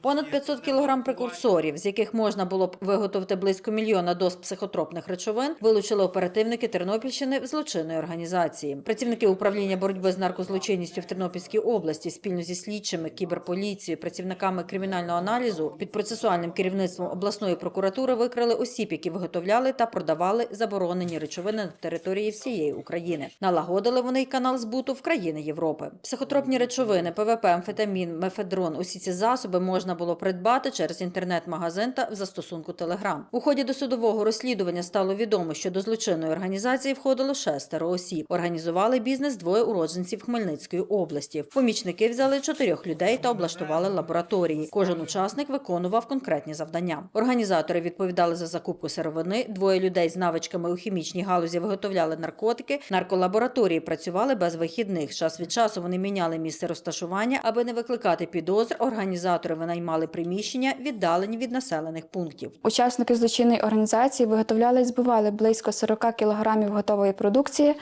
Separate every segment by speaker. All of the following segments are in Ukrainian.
Speaker 1: Понад 500 кілограм прекурсорів, з яких можна було б виготовити близько мільйона доз психотропних речовин, вилучили оперативники Тернопільщини в злочинної організації. Працівники управління боротьби з наркозлочинністю в Тернопільській області спільно зі слідчими, кіберполіцією, працівниками кримінального аналізу під процесуальним керівництвом обласної прокуратури викрили осіб, які виготовляли та продавали заборонені речовини на території всієї України. Налагодили вони й канал збуту в країни Європи. Психотропні речовини, ПВП, амфетамін, мефедрон. Усі ці засоби можна було придбати через інтернет-магазин та в застосунку Телеграм. У ході досудового розслідування стало відомо, що до злочинної організації входило шестеро осіб. Організували бізнес двоє уродженців Хмельницької області. Помічники взяли чотирьох людей та облаштували лабораторії. Кожен учасник виконував конкретні завдання. Організатори відповідали за закупку сировини. Двоє людей з навичками у хімічній галузі виготовляли наркотики. Нарколабораторії працювали без вихідних. Час від часу вони міняли місце розташування, аби не викликати підозр. Організатори винаймали приміщення, віддалені від населених пунктів.
Speaker 2: Учасники злочинної організації виготовляли і збивали близько 40 кілограмів готової продукції,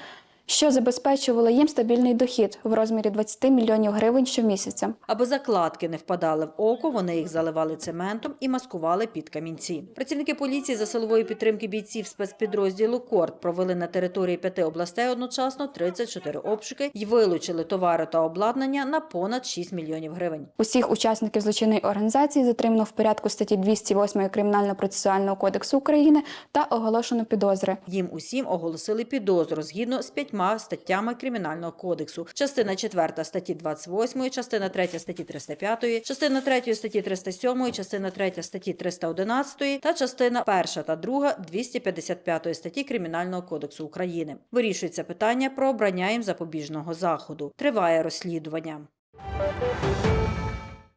Speaker 2: що забезпечувало їм стабільний дохід в розмірі 20 мільйонів гривень щомісяця.
Speaker 1: Аби закладки не впадали в око, вони їх заливали цементом і маскували під камінці. Працівники поліції за силової підтримки бійців спецпідрозділу Корт провели на території п'яти областей одночасно 34 обшуки і вилучили товари та обладнання на понад 6 мільйонів гривень.
Speaker 2: Усіх учасників злочинної організації затримано в порядку статті 208 Кримінально-процесуального кодексу України та оголошено підозри.
Speaker 1: Їм усім оголосили підозру згідно з п'ятьма статтями Кримінального кодексу. Частина 4 статті 28, частина 3 статті 305, частина 3 статті 307, частина 3 статті 311 та частина 1 та 2 255 статті Кримінального кодексу України. Вирішується питання про обрання їм запобіжного заходу. Триває розслідування.